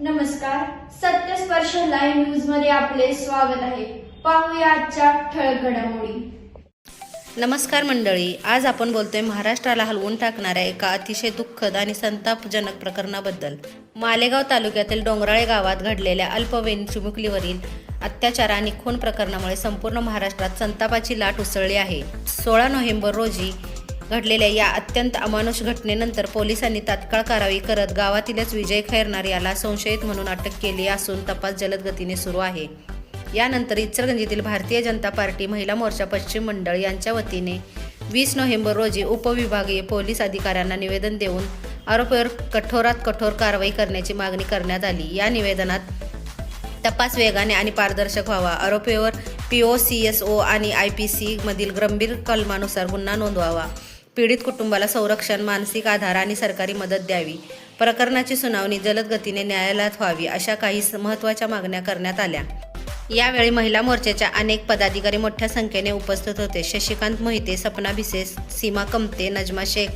नमस्कार सत्यस्पर्श लाईव्ह न्यूजमध्ये आपले स्वागत आहे. पाहूया आजच्या ठळक घडामोडी. नमस्कार मंडळी आज आपण बोलतोय महाराष्ट्राला हलवून टाकणाऱ्या एका अतिशय दुःखद आणि संतापजनक प्रकरणाबद्दल. मालेगाव तालुक्यातील डोंगराळे गावात घडलेल्या अल्पवयीन चिमुकलीवरील अत्याचार आणि खून प्रकरणामुळे संपूर्ण महाराष्ट्रात संतापाची लाट उसळली आहे. सोळा नोव्हेंबर रोजी घडलेल्या या अत्यंत अमानुष घटनेनंतर पोलिसांनी तात्काळ कारवाई करत गावातीलच विजय खैरनार याला संशयित म्हणून अटक केली असून तपास जलद गतीने सुरू आहे. यानंतर इचलगंजीतील भारतीय जनता पार्टी महिला मोर्चा पश्चिम मंडळ यांच्या वतीने वीस नोव्हेंबर रोजी उपविभागीय पोलीस अधिकाऱ्यांना निवेदन देऊन आरोपीवर कठोरात कठोर कारवाई करण्याची मागणी करण्यात आली. या निवेदनात तपास वेगाने आणि पारदर्शक व्हावा. आरोपीवर P O C S O आणि आय पी सी मधील गंभीर कलमानुसार गुन्हा नोंदवावा. पीडित कुटुंबाला संरक्षण मानसिक आधार आणि सरकारी मदत द्यावी. प्रकरणाची सुनावणी जलद गतीने न्यायालयात व्हावी अशा काही महत्त्वाच्या मागण्या करण्यात आल्या. यावेळी महिला मोर्चाच्या अनेक पदाधिकारी मोठ्या संख्येने उपस्थित होते. शशिकांत मोहिते सपना भिसे सीमा कमते नजमा शेख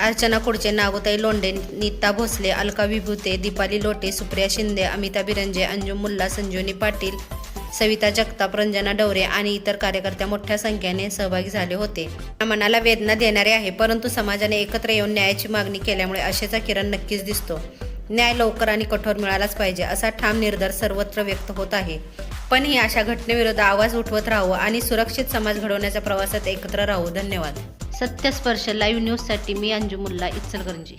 अर्चना कुडचे नागोताई लोंढे नीता भोसले अलका विभूते दीपाली लोटे सुप्रिया शिंदे अमिता बिरंजे अंजुम मुल्ला संजीवनी पाटील सविता जगताप रंजना डवरे आणि इतर कार्यकर्त्या मोठ्या संख्येने सहभागी झाले होते. मनाला वेदना देणारे आहे परंतु समाजाने एकत्र येऊन न्यायाची मागणी केल्यामुळे आशेचा किरण नक्कीच दिसतो. न्याय लवकर आणि कठोर मिळालाच पाहिजे असा ठाम निर्धार सर्वत्र व्यक्त होत आहे. पण ही अशा घटनेविरुद्ध आवाज उठवत राहू आणि सुरक्षित समाज घडवण्याच्या प्रवासात एकत्र राहू. धन्यवाद. सत्यस्पर्श लाईव्ह न्यूजसाठी मी अंजुमुल्ला इचलकरंजी.